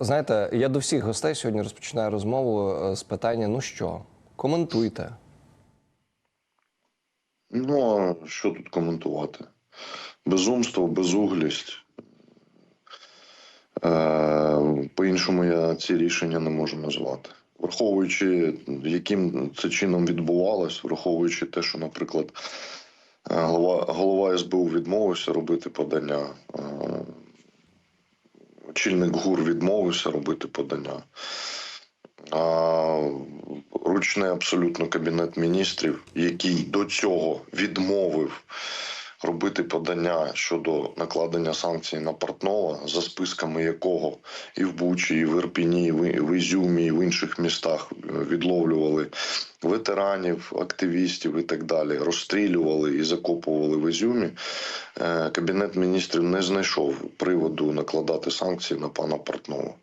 Знаєте, я до всіх гостей сьогодні розпочинаю розмову е, з питання: ну що, коментуйте. Ну, а що тут коментувати? Безумство, безуглість. Е, По-іншому я ці рішення не можу назвати. Враховуючи, яким це чином відбувалось, враховуючи те, що, наприклад, е, голова, голова СБУ відмовився робити подання, очільник ГУР відмовився робити подання. Ручний абсолютно кабінет міністрів, який до цього відмовив робити подання щодо накладення санкцій на Портнова, за списками якого і в Бучі, і в Ірпіні, і в Ізюмі, і в інших містах е, відловлювали ветеранів, активістів і так далі, розстрілювали і закопували в Ізюмі. Е, Кабінет міністрів не знайшов приводу накладати санкції на пана Портнова.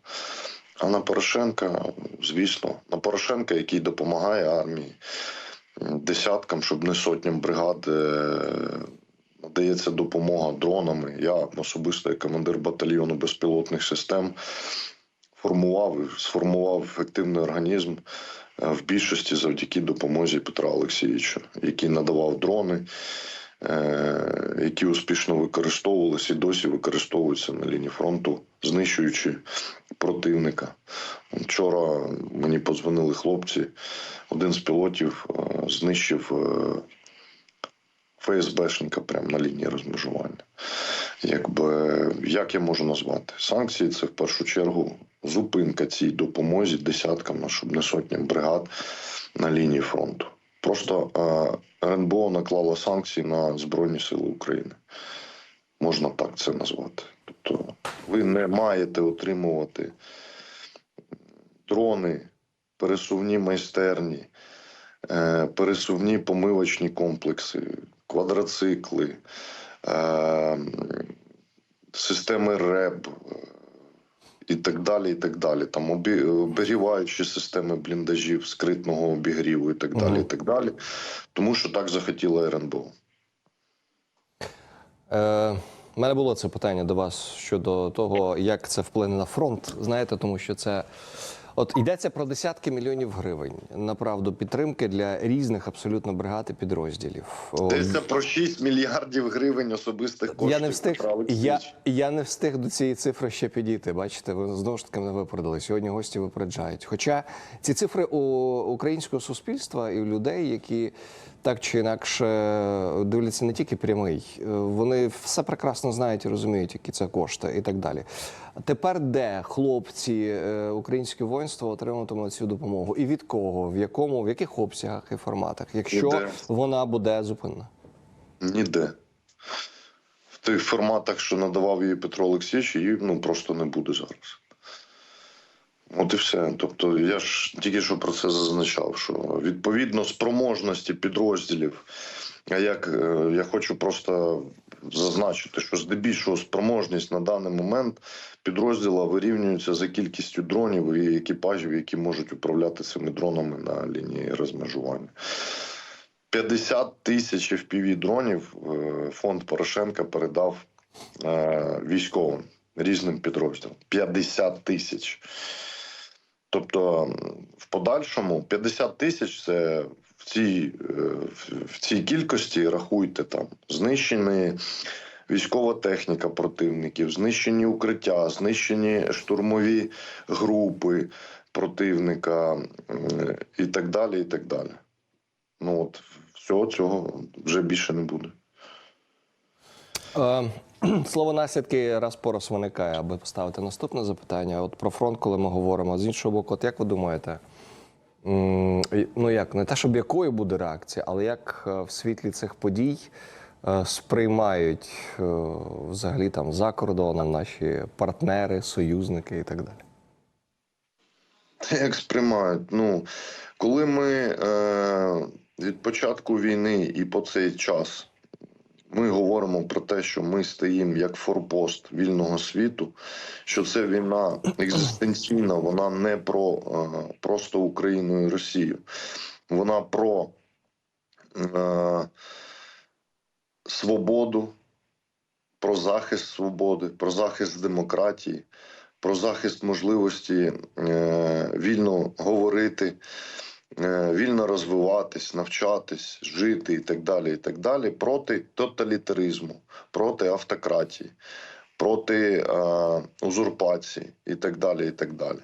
А на Порошенка, звісно, на Порошенка, який допомагає армії десяткам, щоб не сотням бригад е, надається допомога дронами. Я особисто, як командир батальйону безпілотних систем, формував сформував ефективний організм е, в більшості завдяки допомозі Петра Олексійовича, який надавав дрони. е, Які успішно використовувалися і досі використовуються на лінії фронту, знищуючи противника. Вчора мені подзвонили хлопці. Один з пілотів е, знищив ФСБшника прямо на лінії розмежування. Якби як я можу назвати? Санкції це в першу чергу зупинка цій допомозі десяткам, щоб не сотням бригад на лінії фронту. Просто е, РНБО наклало санкції на Збройні Сили України. Можна так це назвати. Тобто, ви не маєте отримувати дрони, пересувні майстерні, е, пересувні помивочні комплекси, квадроцикли, е, системи РЕБ е, і так далі. і так далі. Там обігріваючі системи бліндажів, скритного обігріву і так далі. Мгм. і так далі. Тому що так захотіла РНБО. Е, у мене було це питання до вас щодо того, як це вплине на фронт. Знаєте, тому що це. От йдеться про десятки мільйонів гривень направду підтримки для різних абсолютно бригад і підрозділів. Йдеться про 6 мільярдів гривень особистих коштів. Я не встиг. Я, я не встиг до цієї цифри ще підійти. Бачите, ви знову ж таки мене випередили. Сьогодні гості випереджають. Хоча ці цифри у українського суспільства і у людей, які так чи інакше дивляться не тільки прямий, е, вони все прекрасно знають і розуміють, які це кошти і так далі. Тепер де хлопці е, українське воїнство отримуватимуть цю допомогу? І від кого? В якому, в яких обсягах і форматах, якщо Ніде. вона буде зупинена? Ніде. В тих форматах, що надавав її Петро Олексійович, її ну, просто не буде зараз. От і все. Тобто, я ж тільки що про це зазначав, що відповідно спроможності підрозділів. А як е, я хочу просто зазначити, що здебільшого спроможність на даний момент підрозділа вирівнюється за кількістю дронів і екіпажів, які можуть управляти цими дронами на лінії розмежування. 50 тисяч FPV дронів е, фонд Порошенка передав е, військовим різним підрозділам. 50 тисяч. Тобто, в подальшому 50 тисяч це в цій, е, в- цій кількості рахуйте там знищені військова техніка противників, знищені укриття, знищені штурмові групи противника і так далі. І так далі. Ну от всього цього вже більше не буде. Слово наслідки раз по раз виникає, аби поставити наступне запитання. От про фронт, коли ми говоримо, з іншого боку, от як ви думаєте, ну як не те, щоб якою буде реакція, але як е, в світлі цих подій е, сприймають е, взагалі там за кордоном наші партнери, союзники і так далі? Як сприймають? Ну, коли ми е, від початку війни і по цей час ми говоримо про те, що ми стоїмо як форпост вільного світу, що це війна екзистенційна, вона не про е, просто Україну і Росію, вона про е, свободу, про захист свободи, про захист демократії, про захист можливості е, вільно говорити, вільно розвиватись, навчатись, жити і так далі, і так далі, проти тоталітаризму, проти автократії, проти е, узурпації і так далі, і так далі.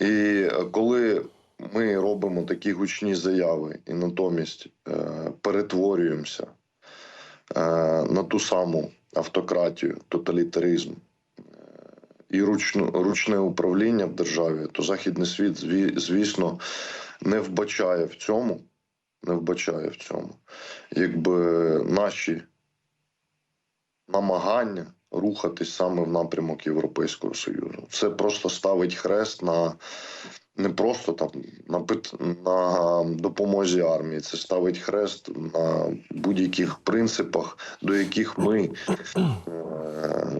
І е, коли ми робимо такі гучні заяви і натомість е, перетворюємося е, на ту саму автократію, тоталітаризм е, і ручну, ручне управління в державі, то західний світ, звісно, не вбачає в цьому, не вбачає в цьому, якби наші намагання рухатись саме в напрямок Європейського Союзу. Це просто ставить хрест на не просто там на пит на допомозі армії. Це ставить хрест на будь-яких принципах, до яких ми е,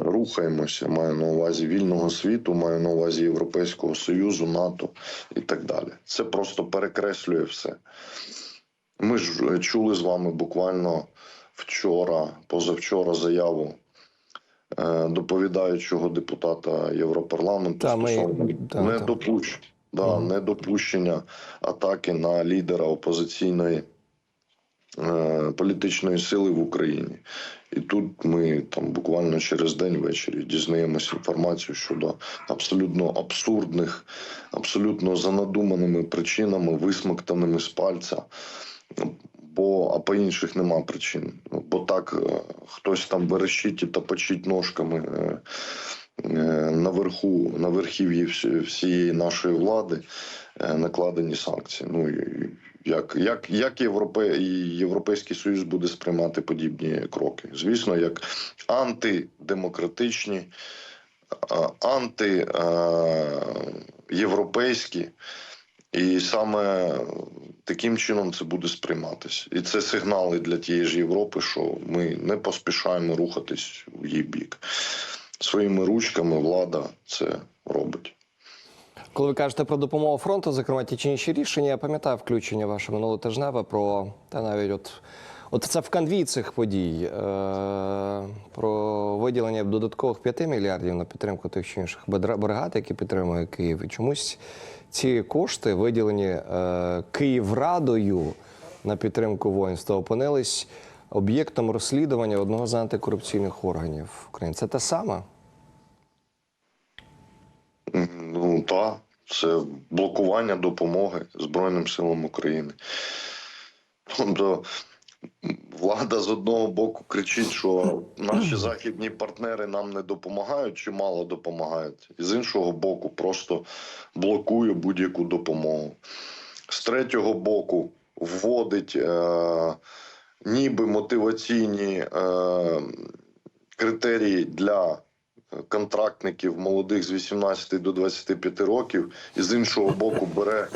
рухаємося. Маю на увазі вільного світу, маю на увазі Європейського Союзу, НАТО і так далі. Це просто перекреслює все. Ми ж е, чули з вами буквально вчора, позавчора заяву е, доповідаючого депутата Європарламенту Та, стосовно недопущення, да, Мгм. недопущення атаки на лідера опозиційної е, політичної сили в Україні. І тут ми там буквально через день ввечері дізнаємося інформацію щодо абсолютно абсурдних, абсолютно за надуманими причинами, висмоктаними з пальця. Бо а по інших нема причин. Бо так е, хтось там верещить і топочить ножками е, наверху, на верхів'ї всієї нашої влади е, накладені санкції. Ну як, як, як Європе, Європейський Союз буде сприймати подібні кроки? Звісно, як антидемократичні, антиєвропейські. І саме таким чином це буде сприйматися. І це сигнали для тієї ж Європи, що ми не поспішаємо рухатись в її бік. Своїми ручками влада це робить. Коли ви кажете про допомогу фронту, зокрема ті чи інші рішення, я пам'ятаю включення ваше минулотижневе про та навіть от. От це в канві цих подій е, про виділення додаткових 5 мільярдів на підтримку тих чи інших бригад, які підтримує Київ. І чомусь ці кошти, виділені е, Київрадою на підтримку воїнства, опинились об'єктом розслідування одного з антикорупційних органів України. Це те саме? Так, це блокування допомоги Збройним силам України. Тобто влада з одного боку кричить, що наші західні партнери нам не допомагають чи мало допомагають, і з іншого боку, просто блокує будь-яку допомогу. З третього боку, вводить е, ніби мотиваційні е, критерії для контрактників молодих з 18 до 25 років, і з іншого боку бере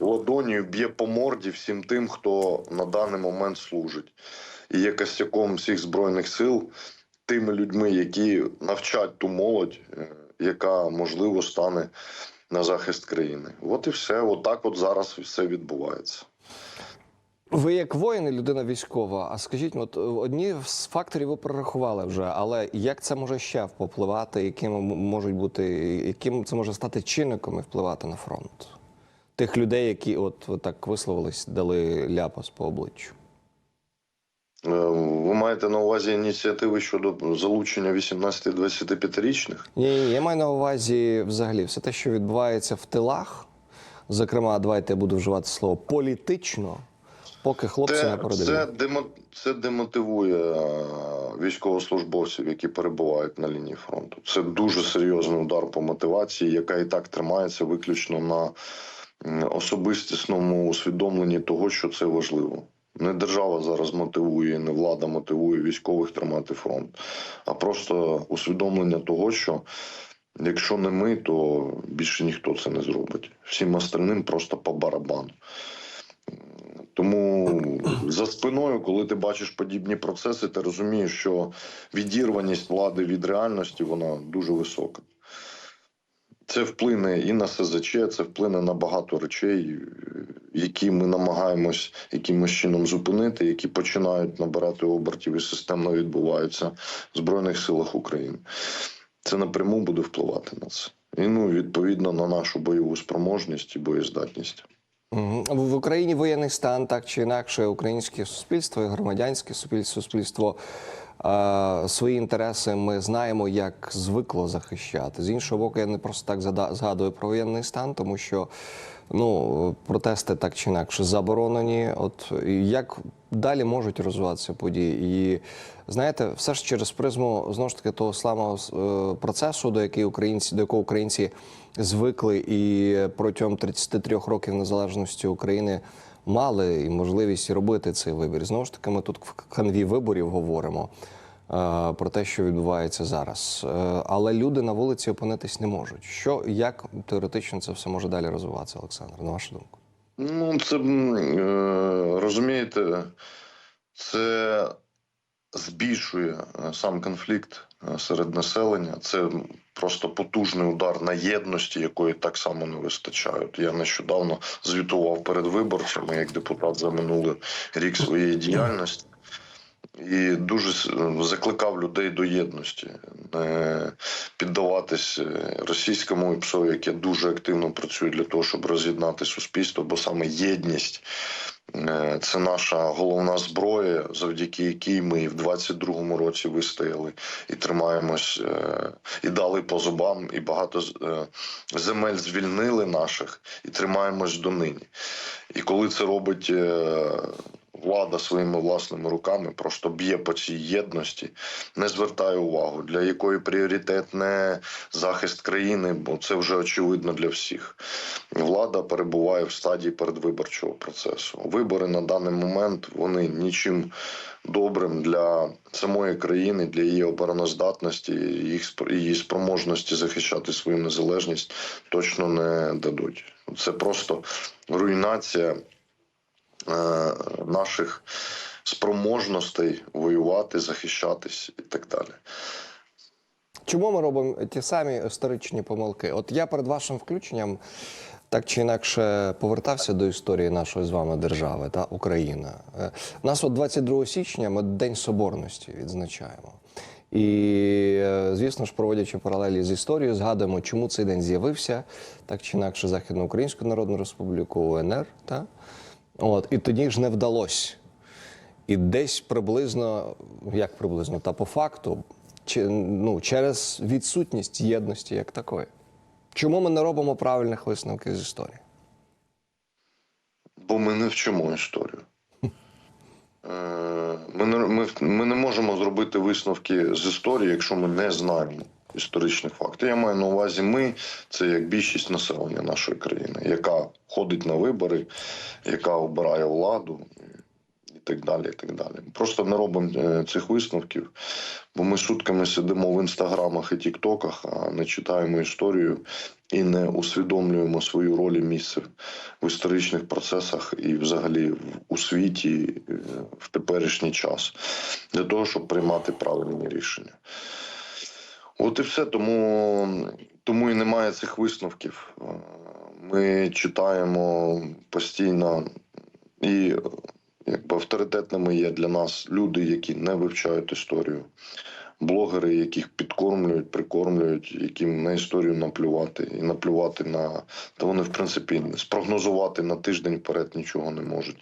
ладонію, б'є по морді всім тим, хто на даний момент служить, і є костяком всіх збройних сил тими людьми, які навчать ту молодь, е, яка можливо стане на захист країни. От і все. Отак, от зараз все відбувається. Ви як воїн і людина військова, а скажіть, от е, одні з факторів ви прорахували вже, але як це може ще впливати, яким можуть бути, яким це може стати чинником і впливати на фронт? Тих людей, які от ви так висловились, дали ляпас по обличчю. Е, Ви маєте на увазі ініціативи щодо залучення 18-25-річних? Ні, ні, я маю на увазі взагалі все те, що відбувається в тилах. Зокрема, давайте я буду вживати слово політично, поки хлопці не Це, передають. це, демо, це демотивує е, військовослужбовців, які перебувають на лінії фронту. Це дуже серйозний удар по мотивації, яка і так тримається виключно на особистісному усвідомленні того, що це важливо. Не держава зараз мотивує, не влада мотивує військових тримати фронт, а просто усвідомлення того, що якщо не ми, то більше ніхто це не зробить. Всім остальним просто по барабану. Тому за спиною, коли ти бачиш подібні процеси, ти розумієш, що відірваність влади від реальності вона дуже висока. Це вплине і на СЗЧ, це вплине на багато речей, які ми намагаємось якимось чином зупинити, які починають набирати обертів і системно відбуваються в Збройних силах України. Це напряму буде впливати на це. і ну, відповідно на нашу бойову спроможність і боєздатність. В Україні воєнний стан так чи інакше, українське суспільство і громадянське суспільство свої інтереси ми знаємо, як звикло захищати. З іншого боку, я не просто так згадую про воєнний стан, тому що ну, протести так чи інакше заборонені. От як далі можуть розвиватися події? І знаєте, все ж через призму знову ж таки того самого е, процесу, до який українці, до якого українці звикли, і протягом 33 років незалежності України мали і можливість робити цей вибір. Знову ж таки, ми тут в канві виборів говоримо е, про те, що відбувається зараз. Е, але люди на вулиці опинитись не можуть. Що як теоретично це все може далі розвиватися, Олександр? На вашу думку? Ну, це е, розумієте, це збільшує е, сам конфлікт е, серед населення. Це просто потужний удар на єдності, якої так само не вистачає. Я нещодавно звітував перед виборцями як депутат за минулий рік своєї діяльності. І дуже закликав людей до єдності, не піддаватись е, російському ІПСО, яке дуже активно працює для того, щоб роз'єднати суспільство, бо саме єдність це наша головна зброя, завдяки якій ми в 22-му році вистояли і тримаємось, е, і дали по зубам, і багато е, земель звільнили наших, і тримаємось донині. І коли це робить е, влада своїми власними руками, просто б'є по цій єдності, не звертає увагу, для якої пріоритет не захист країни, бо це вже очевидно для всіх. Влада перебуває в стадії передвиборчого процесу. Вибори на даний момент вони нічим добрим для самої країни, для її обороноздатності, її спроможності захищати свою незалежність точно не дадуть. Це просто руйнація наших спроможностей воювати, захищатись і так далі. Чому ми робимо ті самі історичні помилки? От я перед вашим включенням так чи інакше повертався до історії нашої з вами держави та Україна. Е, нас от 22 січня ми День Соборності відзначаємо. І, е, звісно ж, проводячи паралелі з історією, згадуємо, чому цей день з'явився, так чи інакше Західноукраїнську Народну Республіку, УНР. Та? От, і тоді ж не вдалося. І десь приблизно, як приблизно, та по факту, чи, ну, через відсутність єдності як такої. Чому ми не робимо правильних висновків з історії? Бо ми не вчимо історію. Е, Ми не, ми, ми не можемо зробити висновки з історії, якщо ми не знаємо історичних фактів. Я маю на увазі, ми це як більшість населення нашої країни, яка ходить на вибори, яка обирає владу і так далі. і так далі. Просто не робимо е, цих висновків, бо ми сутками сидимо в інстаграмах і тіктоках, а не читаємо історію і не усвідомлюємо свою роль і місце в історичних процесах і взагалі у світі е, в теперішній час для того, щоб приймати правильні рішення. От і все. Тому, тому і немає цих висновків. Е, Ми читаємо постійно і якби авторитетними є для нас люди, які не вивчають історію, блогери, яких підкормлюють, прикормлюють, яким на історію наплювати і наплювати на та вони, в принципі, спрогнозувати на тиждень вперед нічого не можуть.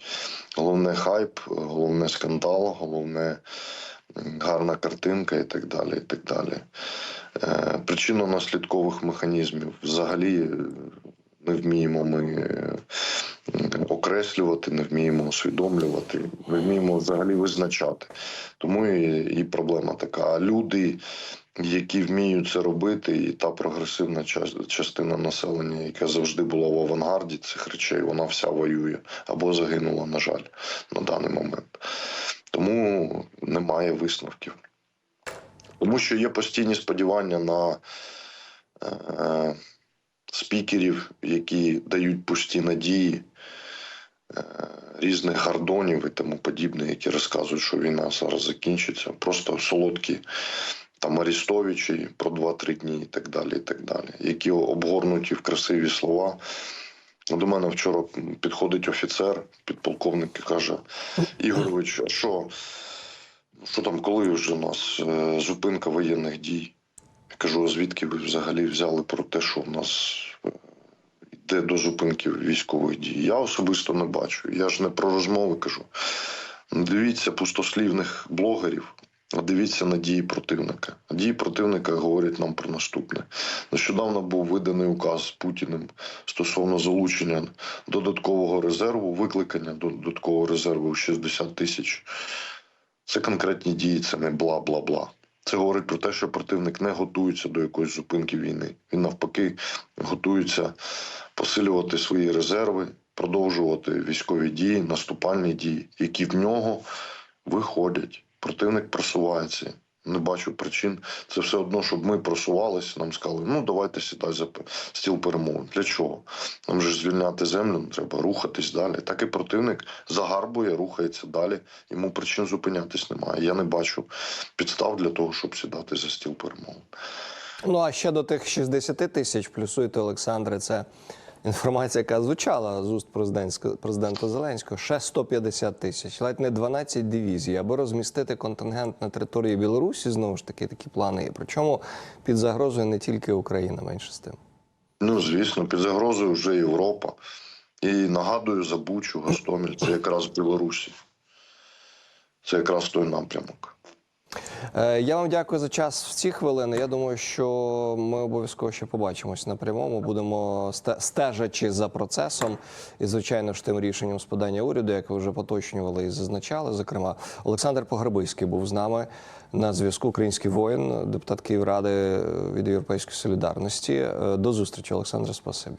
Головне хайп, головне скандал, головне гарна картинка і так далі. І так далі. Е, Причинно-наслідкових механізмів взагалі не вміємо ми е, окреслювати, не вміємо усвідомлювати, не вміємо взагалі визначати. Тому і проблема така. А люди, які вміють це робити, і та прогресивна частина населення, яка завжди була в авангарді цих речей, вона вся воює або загинула, на жаль, на даний момент. Тому немає висновків. Тому що є постійні сподівання на е, спікерів, які дають пусті надії, е, різних гардонів і тому подібне, які розказують, що війна зараз закінчиться. Просто солодкі там Арістовичі про 2-3 дні і так далі, і так далі, які обгорнуті в красиві слова. До мене вчора підходить офіцер, підполковник і каже: Ігорович, а що, що там, коли вже у нас е, зупинка воєнних дій? Я Кажу, а звідки ви взагалі взяли про те, що в нас е, йде до зупинки військових дій? Я особисто не бачу. Я ж не про розмови кажу. Дивіться пустослівних блогерів, дивіться на дії противника. Дії противника говорять нам про наступне. Нещодавно був виданий указ Путіним стосовно залучення додаткового резерву, викликання додаткового резерву у 60 тисяч. Це конкретні дії, це не бла бла бла. Це говорить про те, що противник не готується до якоїсь зупинки війни. Він навпаки готується посилювати свої резерви, продовжувати військові дії, наступальні дії, які в нього виходять. Противник просувається. Не бачу причин. Це все одно, щоб ми просувалися, нам сказали, ну давайте сідай за стіл перемовин. Для чого? Нам же звільняти землю, треба рухатись далі. Так і противник загарбує, рухається далі. Йому причин зупинятись немає. Я не бачу підстав для того, щоб сідати за стіл перемовин. Ну а ще до тих 60 тисяч плюсуєте, Олександре, це інформація, яка звучала з уст президента Зеленського. Ще 150 тисяч, ледь не 12 дивізій, аби розмістити контингент на території Білорусі. Знову ж таки, такі плани є. Причому під загрозою не тільки Україна, менше з тим. Ну, звісно, під загрозою вже Європа. І нагадую за Бучу, Гостомель, це якраз Білорусі. Це якраз той напрямок. Е, Я вам дякую за час в ці хвилини. Я думаю, що ми обов'язково ще побачимось на прямому. Будемо стежачи за процесом і, звичайно ж, тим рішенням з подання уряду, як ви вже поточнювали і зазначали. Зокрема, Олександр Погребиський був з нами на зв'язку. Український воїн, депутат Київради від Європейської солідарності. Е, До зустрічі, Олександре. Спасибі.